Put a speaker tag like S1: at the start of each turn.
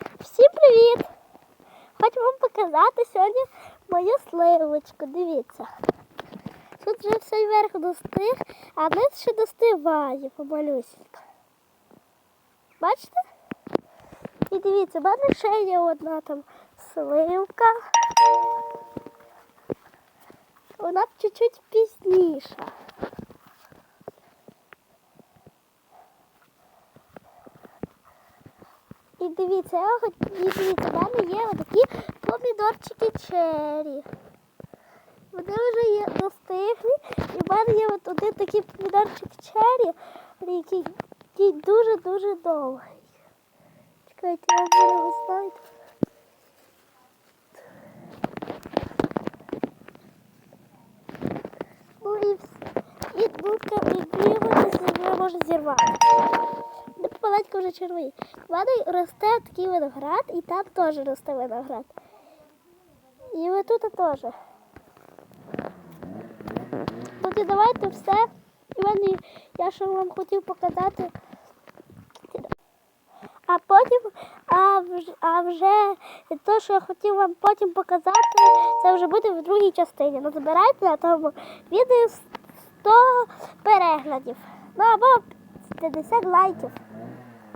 S1: Всім привіт! Хочу вам показати сьогодні мою сливочку. Дивіться. Тут вже все вверх достиг, а низ ще достигає помалюсінько. Бачите? І дивіться, в мене ще є одна там сливка. Вона чуть-чуть пізніша. І дивіться, я хоч дивіться, в мене є отакі помідорчики чері. Вони вже є достигли. І в мене є от один такий помідорчик чері, який, дуже-дуже довгий. Чекайте, я його знайду. Ну і, і дудка, і його може зірвати. Попаленько вже червоні. В мене росте такий виноград, і там теж росте виноград. І ви тут теж. Тоді давайте все. І мене, я ще вам хотів показати. А потім, а вже, а вже те, що я хотів вам потім показати, це вже буде в другій частині. Ну, забирайте на тому відео 100 переглядів. Ну або 50 лайків.